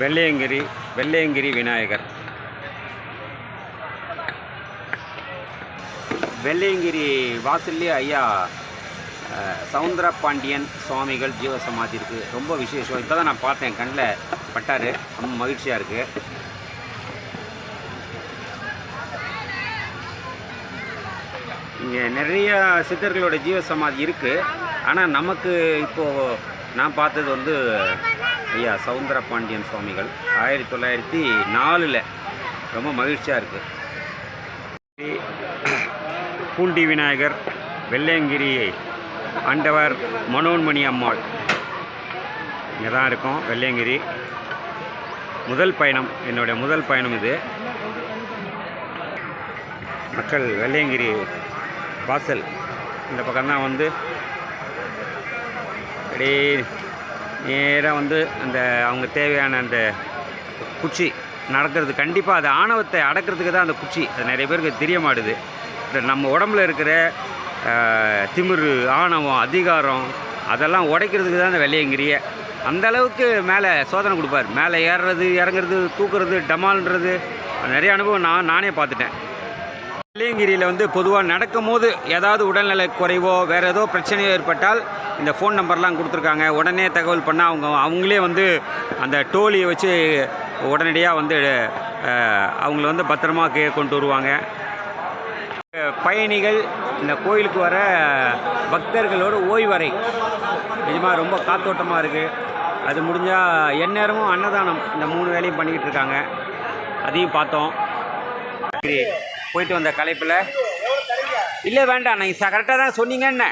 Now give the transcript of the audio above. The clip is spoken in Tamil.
வெள்ளையங்கிரி வெள்ளையங்கிரி விநாயகர். வெள்ளையங்கிரி வாசல்லே ஐயா சவுந்தர பாண்டியன் சுவாமிகள் ஜீவசமாதி இருக்குது ரொம்ப விசேஷம். இப்போ தான் நான் பார்த்தேன் கண்ணில் பட்டார். ரொம்ப மகிழ்ச்சியாக இருக்குது இங்கே நிறைய சித்தர்களோட ஜீவசமாதி இருக்குது ஆனால் நமக்கு இப்போது நான் பார்த்தது வந்து ஐயா சவுந்தர பாண்டியன் சுவாமிகள் ஆயிரத்தி தொள்ளாயிரத்தி நாலில் ரொம்ப மகிழ்ச்சியாக இருக்குது பூண்டி விநாயகர் வெள்ளையங்கிரி ஆண்டவர் மனோன்மணி அம்மாள். இங்கே தான் இருக்கோம் வெள்ளையங்கிரி. முதல் பயணம் என்னுடைய முதல் பயணம் இது. மக்கள் வெள்ளையங்கிரி வாசல். இந்த பக்கம்தான் வந்து அப்படியே நேராக வந்து அந்த அவங்க தேவையான அந்த குச்சி நடக்கிறது. கண்டிப்பாக அது ஆணவத்தை அடக்கிறதுக்கு தான் அந்த குச்சி. அது நிறைய பேருக்கு தெரிய மாட்டுது. நம்ம உடம்புல இருக்கிற திமிரு ஆணவம் அதிகாரம் அதெல்லாம் உடைக்கிறதுக்கு தான் அந்த வெள்ளையங்கிரிய அந்த அளவுக்கு மேலே சோதனை கொடுப்பார். மேலே ஏறுறது இறங்குறது தூக்குறது டமால்ன்றது. நிறைய அனுபவம் நான் நானே பார்த்துட்டேன். வெள்ளையங்கிரியில் வந்து பொதுவாக நடக்கும் போது ஏதாவது உடல்நல குறைவோ வேறு ஏதோ பிரச்சனையோ ஏற்பட்டால் இந்த ஃபோன் நம்பர்லாம் கொடுத்துருக்காங்க. உடனே தகவல் பண்ணால் அவங்க அவங்களே வந்து அந்த டோலியை வச்சு உடனடியாக வந்து அவங்கள வந்து பத்திரமா கே கொண்டு வருவாங்க. பயணிகள் இந்த கோயிலுக்கு வர பக்தர்களோட ஓய்வறை. நிஜமாக ரொம்ப காத்தோட்டமாக இருக்குது அது முடிஞ்சால் எந்நேரமும் அன்னதானம் இந்த மூணு வேலையும் பண்ணிக்கிட்டு இருக்காங்க. அதையும் பார்த்தோம். சரி, போயிட்டு வந்த களைப்பில் இல்லை வேண்டாம். நீங்கள் கரெக்டாக தான் சொன்னீங்க என்ன